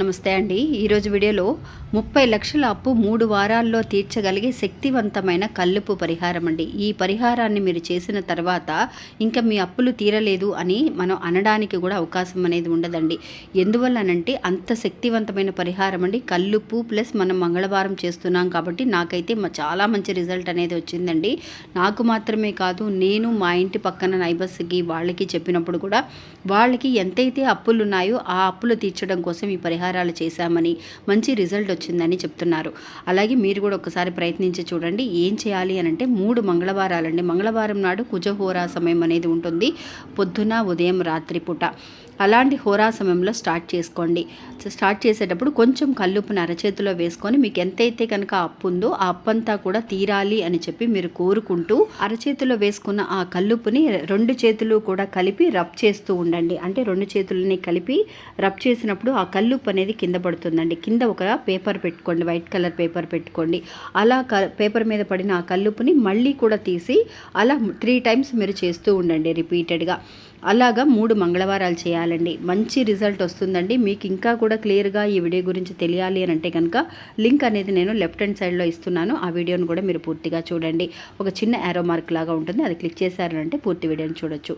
నమస్తే అండి. ఈరోజు వీడియోలో ముప్పై లక్షల అప్పు మూడు వారాల్లో తీర్చగలిగే శక్తివంతమైన కల్లుపు పరిహారం అండి. ఈ పరిహారాన్ని మీరు చేసిన తర్వాత ఇంకా మీ అప్పులు తీరలేదు అని మనం అనడానికి కూడా అవకాశం అనేది ఉండదండి. ఎందువల్లనంటే అంత శక్తివంతమైన పరిహారం అండి. కల్లుపు ప్లస్ మనం మంగళవారం చేస్తున్నాం కాబట్టి నాకైతే చాలా మంచి రిజల్ట్ అనేది వచ్చిందండి. నాకు మాత్రమే కాదు నేను మా ఇంటి పక్కన నైబర్స్కి వాళ్ళకి చెప్పినప్పుడు కూడా వాళ్ళకి ఎంతైతే అప్పులు ఉన్నాయో ఆ అప్పులు తీర్చడం కోసం ఈ పరిహారం పరిహారాలు చేశామని మంచి రిజల్ట్ వచ్చిందని చెప్తున్నారు. అలాగే మీరు కూడా ఒకసారి ప్రయత్నించి చూడండి ఏం చేయాలి అని అంటే మూడు మంగళవారాలండి. మంగళవారం నాడు కుజహోరా సమయం అనేది ఉంటుంది. పొద్దున ఉదయం రాత్రి పూట. అలాంటి హోరా సమయంలో స్టార్ట్ చేసుకోండి. స్టార్ట్ చేసేటప్పుడు కొంచెం కల్లుపుని అరచేతిలో వేసుకొని మీకు ఎంతైతే కనుక అప్పు ఉందో ఆ అప్పంతా కూడా తీరాలి అని చెప్పి మీరు కోరుకుంటూ అరచేతిలో వేసుకున్న ఆ కల్లుపుని రెండు చేతులు కూడా కలిపి రబ్ చేస్తూ ఉండండి. అంటే రెండు చేతులని కలిపి రబ్ చేసినప్పుడు ఆ కల్లుపు అనేది కింద పడుతుందండి. కింద ఒక పేపర్ పెట్టుకోండి. వైట్ కలర్ పేపర్ పెట్టుకోండి. అలా క పేపర్ మీద పడిన ఆ కల్లుపుని మళ్ళీ కూడా తీసి అలా త్రీ టైమ్స్ మీరు చేస్తూ ఉండండి రిపీటెడ్గా. అలాగా మూడు మంగళవారాలు చేయాలి. చేసుకోవాలండి మంచి రిజల్ట్ వస్తుందండి. మీకు ఇంకా కూడా క్లియర్గా ఈ వీడియో గురించి తెలియాలి అని అంటే కనుక లింక్ అనేది నేను లెఫ్ట్ హ్యాండ్ సైడ్లో ఇస్తున్నాను. ఆ వీడియోను కూడా మీరు పూర్తిగా చూడండి. ఒక చిన్న యారో మార్క్ లాగా ఉంటుంది. అది క్లిక్ చేశారంటే పూర్తి వీడియోని చూడొచ్చు.